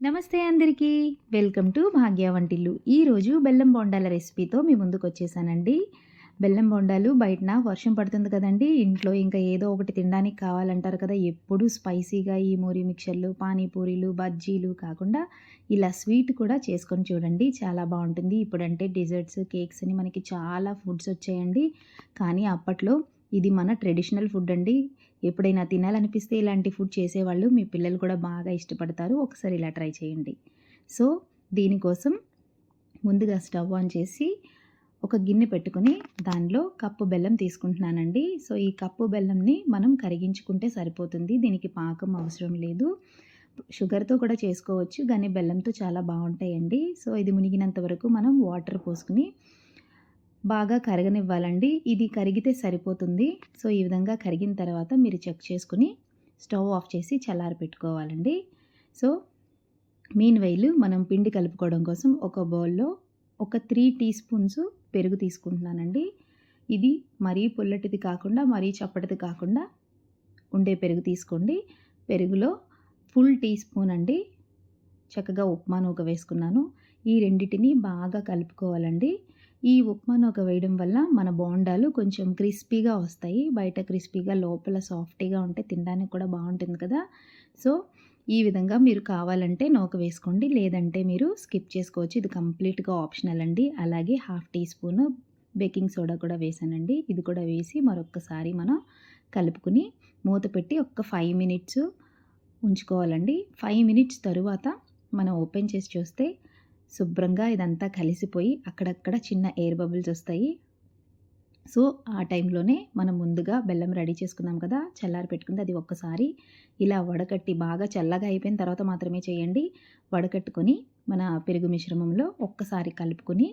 నమస్తే అందరికీ. Welcome to భాగ్య వంటిల్లు. ఈరోజు బెల్లం బొండాల రెసిపీతో మీ ముందుకు వచ్చేసానండి. బెల్లం బొండాలు బయటన వర్షం పడుతుంది కదండి. ఇంట్లో ఇంకా ఏదో ఒకటి తినడానికి కావాలంటారు కదా. ఎప్పుడు స్పైసీగా ఈ మూరి మిక్చర్లు పానీపూరీలు బజ్జీలు కాకుండా ఇలా స్వీట్ కూడా చేసుకొని చూడండి. చాలా బాగుంటుంది. ఇప్పుడంటే డిజర్ట్స్ కేక్స్ అని మనకి చాలా ఫుడ్స్ వచ్చాయండి. కానీ అప్పట్లో ఇది మన ట్రెడిషనల్ ఫుడ్ అండి. ఎప్పుడైనా తినాలనిపిస్తే ఇలాంటి ఫుడ్ చేసేవాళ్ళు మీ పిల్లలు కూడా బాగా ఇష్టపడతారు. ఒకసారి ఇలా ట్రై చేయండి. సో దీనికోసం ముందుగా స్టవ్ ఆన్ చేసి ఒక గిన్నె పెట్టుకుని దానిలో కప్పు బెల్లం తీసుకుంటున్నానండి. సో ఈ కప్పు బెల్లంని మనం కరిగించుకుంటే సరిపోతుంది. దీనికి పాకం అవసరం లేదు. షుగర్తో కూడా చేసుకోవచ్చు. కానీ బెల్లంతో చాలా బాగుంటాయండి. సో ఇది మునిగినంత వరకు మనం వాటర్ పోసుకుని బాగా కరగనివ్వాలండి. ఇది కరిగితే సరిపోతుంది. సో ఈ విధంగా కరిగిన తర్వాత మీరు చెక్ చేసుకుని స్టవ్ ఆఫ్ చేసి చల్లారి పెట్టుకోవాలండి. సో మీన్ వైలు మనం పిండి కలుపుకోవడం కోసం ఒక బౌల్లో ఒక త్రీ టీ స్పూన్స్ పెరుగు తీసుకుంటున్నానండి. ఇది మరీ పుల్లటిది కాకుండా మరీ చప్పటిది కాకుండా ఉండే పెరుగు తీసుకోండి. పెరుగులో ఫుల్ టీ స్పూన్ అండి. చక్కగా ఉప్మా నూక వేసుకున్నాను. ఈ రెండింటిని బాగా కలుపుకోవాలండి. ఈ ఉప్మా నూక వేయడం వల్ల మన బోండాలు కొంచెం క్రిస్పీగా వస్తాయి. బయట క్రిస్పీగా లోపల సాఫ్టీగా ఉంటే తినడానికి కూడా బాగుంటుంది కదా. సో ఈ విధంగా మీరు కావాలంటే నూక వేసుకోండి. లేదంటే మీరు స్కిప్ చేసుకోవచ్చు. ఇది కంప్లీట్గా ఆప్షనల్ అండి. అలాగే half teaspoon baking soda కూడా వేసానండి. ఇది కూడా వేసి మరొక్కసారి మనం కలుపుకుని మూత పెట్టి ఒక్క ఫైవ్ మినిట్స్ ఉంచుకోవాలండి. ఫైవ్ మినిట్స్ తరువాత మనం ఓపెన్ చేసి చూస్తే శుభ్రంగా ఇదంతా కలిసిపోయి అక్కడక్కడ చిన్న ఎయిర్ బబుల్స్ వస్తాయి. సో ఆ టైంలోనే మనం ముందుగా బెల్లం రెడీ చేసుకున్నాం కదా చల్లారి పెట్టుకుంది అది ఒక్కసారి. ఇలా వడకట్టి బాగా చల్లగా అయిపోయిన తర్వాత మాత్రమే చేయండి. వడకట్టుకొని మన పెరుగు మిశ్రమంలో ఒక్కసారి కలుపుకొని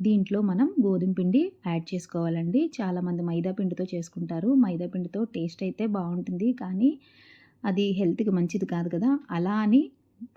దీంట్లో మనం గోధుమ పిండి యాడ్ చేసుకోవాలండి. చాలామంది మైదా పిండితో చేసుకుంటారు. మైదా పిండితో టేస్ట్ అయితే బాగుంటుంది కానీ అది హెల్త్కి మంచిది కాదు కదా. అలా అని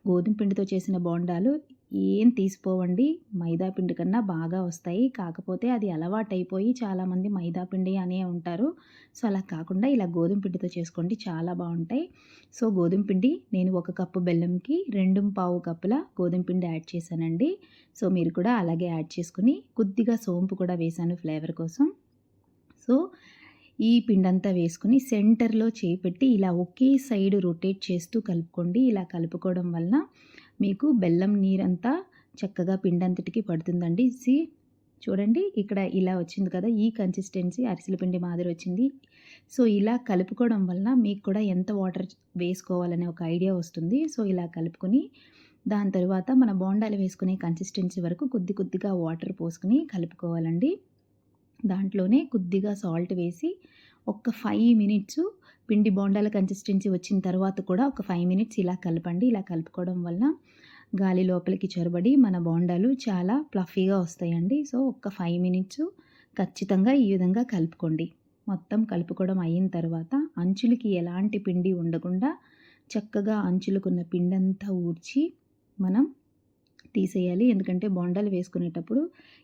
గోధుమ పిండితో చేసిన బోండాలు ఏం తీసిపోవండి మైదా పిండి కన్నా బాగా వస్తాయి. కాకపోతే అది అలవాటైపోయి చాలామంది మైదాపిండి అనే ఉంటారు. సో అలా కాకుండా ఇలా గోధుమ పిండితో చేసుకోండి. చాలా బాగుంటాయి. సో గోధుమ పిండి నేను ఒక కప్పు బెల్లంకి రెండు పావు కప్పుల గోధుమ పిండి యాడ్ చేశానండి. సో మీరు కూడా అలాగే యాడ్ చేసుకుని కొద్దిగా సోంపు కూడా వేశాను ఫ్లేవర్ కోసం. సో ఈ పిండంతా వేసుకుని సెంటర్లో చేపెట్టి ఇలా ఒకే సైడ్ రొటేట్ చేస్తూ కలుపుకోండి. ఇలా కలుపుకోవడం వలన మీకు బెల్లం నీరంతా చక్కగా పిండంతటికి పడుతుందండి. సి చూడండి ఇక్కడ ఇలా వచ్చింది కదా ఈ కన్సిస్టెన్సీ అరిసెల పిండి మాదిరి వచ్చింది. సో ఇలా కలుపుకోవడం వలన మీకు కూడా ఎంత వాటర్ వేసుకోవాలనే ఒక ఐడియా వస్తుంది. సో ఇలా కలుపుకొని దాని తర్వాత మన బోండాలు వేసుకునే కన్సిస్టెన్సీ వరకు కొద్ది కొద్దిగా వాటర్ పోసుకుని కలుపుకోవాలండి. దాంట్లోనే కొద్దిగా సాల్ట్ వేసి ఒక ఫైవ్ మినిట్స్ పిండి బోండాల కన్సిస్టెన్సీ వచ్చిన తర్వాత కూడా ఒక ఫైవ్ మినిట్స్ ఇలా కలపండి. ఇలా కలుపుకోవడం వల్ల గాలి లోపలికి చొరబడి మన బోండాలు చాలా ప్లఫీగా వస్తాయండి. సో ఒక ఫైవ్ మినిట్స్ ఖచ్చితంగా ఈ విధంగా కలుపుకోండి. మొత్తం కలుపుకోవడం అయిన తర్వాత అంచులకి ఎలాంటి పిండి ఉండకుండా చక్కగా అంచులకున్న పిండంతా ఊడ్చి మనం తీసేయాలి. ఎందుకంటే బోండాలు వేసుకునేటప్పుడు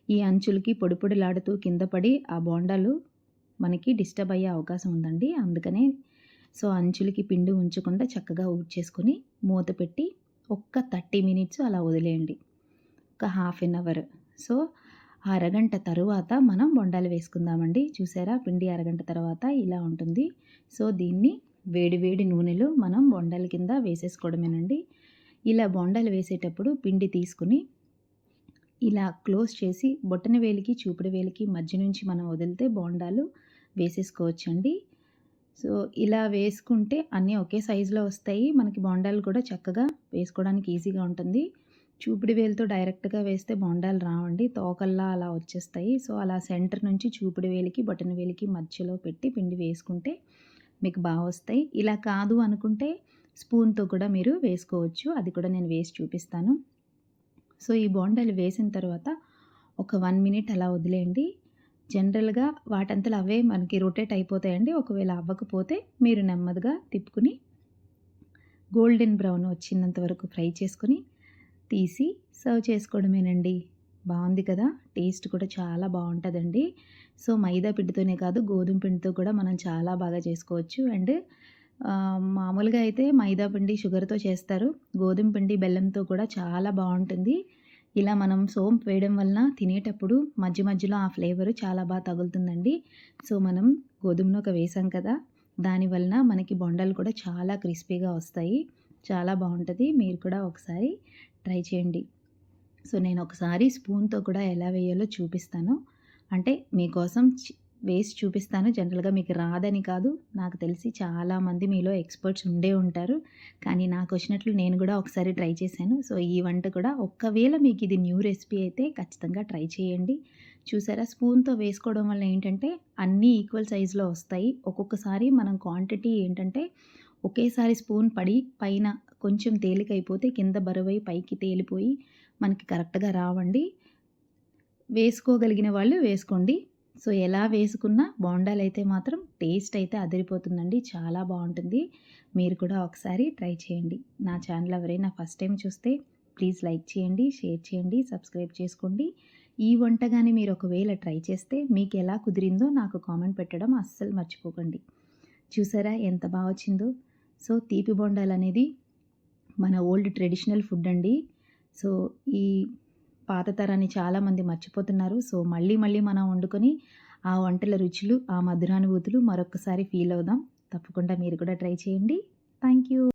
ఈ అంచులకి పొడి పొడిలాడుతూ కింద పడి ఆ బోండాలు మనకి డిస్టర్బ్ అయ్యే అవకాశం ఉందండి. అందుకనే సో అంచులకి పిండి ఉంచకుండా చక్కగా ఊడ్చేసుకొని మూత పెట్టి ఒక్క థర్టీ మినిట్స్ అలా వదిలేయండి. ఒక హాఫ్ అన్ అవర్. సో అరగంట తరువాత మనం బొండాలు వేసుకుందామండి. చూసారా? పిండి అరగంట తర్వాత ఇలా ఉంటుంది. సో దీన్ని వేడి వేడి నూనెలో మనం బొండాల కింద వేసేసుకోవడమేనండి. ఇలా బొండాలు వేసేటప్పుడు పిండి తీసుకుని ఇలా క్లోజ్ చేసి బొట్టన వేలికి చూపుడు వేలికి మధ్య నుంచి మనం వదిలితే బోండాలు వేసేసుకోవచ్చండి. సో ఇలా వేసుకుంటే అన్నీ ఒకే సైజులో వస్తాయి. మనకి బోండాలు కూడా చక్కగా వేసుకోవడానికి ఈజీగా ఉంటుంది. చూపుడు వేలుతో డైరెక్ట్గా వేస్తే బోండాలు రావండి. తోకల్లా అలా వచ్చేస్తాయి. సో అలా సెంటర్ నుంచి చూపుడు వేలికి బటన్ వేలికి మధ్యలో పెట్టి పిండి వేసుకుంటే మీకు బాగా వస్తాయి. ఇలా కాదు అనుకుంటే స్పూన్తో కూడా మీరు వేసుకోవచ్చు. అది కూడా నేను వేసి చూపిస్తాను. సో ఈ బోండాలు వేసిన తర్వాత ఒక వన్ మినిట్ అలా వదిలేయండి. జనరల్గా వాటంతలు అవే మనకి రొటేట్ అయిపోతాయండి. ఒకవేళ అవ్వకపోతే మీరు నెమ్మదిగా తిప్పుకుని గోల్డెన్ బ్రౌన్ వచ్చినంత వరకు ఫ్రై చేసుకుని తీసి సర్వ్ చేసుకోవడమేనండి. బాగుంది కదా? టేస్ట్ కూడా చాలా బాగుంటుందండి. సో మైదా పిండితోనే కాదు గోధుమ పిండితో కూడా మనం చాలా బాగా చేసుకోవచ్చు. అండ్ మామూలుగా అయితే మైదా పిండి షుగర్‌తో చేస్తారు. గోధుమ పిండి బెల్లంతో కూడా చాలా బాగుంటుంది. ఇలా మనం సోంపు వేయడం వలన తినేటప్పుడు మధ్య మధ్యలో ఆ ఫ్లేవర్ చాలా బాగా తగులుతుందండి. సో, మనం గోధుమ నూక వేసాం కదా! దాని వలన మనకి బొండాలు కూడా చాలా క్రిస్పీగా వస్తాయి. చాలా బాగుంటుంది మీరు కూడా ఒకసారి ట్రై చేయండి. సో, నేను ఒకసారి స్పూన్‌తో కూడా ఎలా వేయాలో చూపిస్తాను. అంటే మీకోసం చి వేసి చూపిస్తాను. జనరల్‌గా మీకు రాదని కాదు. నాకు తెలిసి చాలామంది మీలో ఎక్స్‌పర్ట్స్ ఉండే ఉంటారు. కానీ నాకు వచ్చినట్లు నేను కూడా ఒకసారి ట్రై చేశాను. సో, ఈ వంట కూడా ఒకవేళ మీకు ఇది న్యూ రెసిపీ అయితే ఖచ్చితంగా ట్రై చేయండి. చూసారా స్పూన్‌తో వేసుకోవడం వల్ల ఏంటంటే అన్నీ ఈక్వల్ సైజ్‌లో వస్తాయి. ఒక్కొక్కసారి మనం క్వాంటిటీ ఏంటంటే ఒకేసారి స్పూన్ పడి పైన కొంచెం తేలికైపోతే కింద బరువై పైకి తేలిపోయి మనకి కరెక్ట్‌గా రావండి. వేసుకోగలిగిన వాళ్ళు వేసుకోండి. సో, ఎలా వేసుకున్నా బోండాలైతే మాత్రం టేస్ట్ అయితే అదిరిపోతుందండి. చాలా బాగుంటుంది మీరు కూడా ఒకసారి ట్రై చేయండి. నా ఛానల్ ఎవరైనా ఫస్ట్ టైం చూస్తే ప్లీజ్ లైక్ చేయండి, షేర్ చేయండి, సబ్స్క్రైబ్ చేసుకోండి. ఈ వంట కానీ మీరు ఒకవేళ ట్రై చేస్తే మీకు ఎలా కుదిరిందో నాకు కామెంట్ పెట్టడం అస్సలు మర్చిపోకండి. చూసారా ఎంత బాగా వచ్చిందో! సో, తీపి బొండాలు అనేది మన ఓల్డ్ ట్రెడిషనల్ ఫుడ్ అండి. సో, ఈ పాత తరాన్ని చాలామంది మర్చిపోతున్నారు. సో, మళ్ళీ మళ్ళీ మనం వండుకొని ఆ వంటల రుచులు, ఆ మధురానుభూతులు మరొక్కసారి ఫీల్ అవుదాం. తప్పకుండా మీరు కూడా ట్రై చేయండి. Thank you.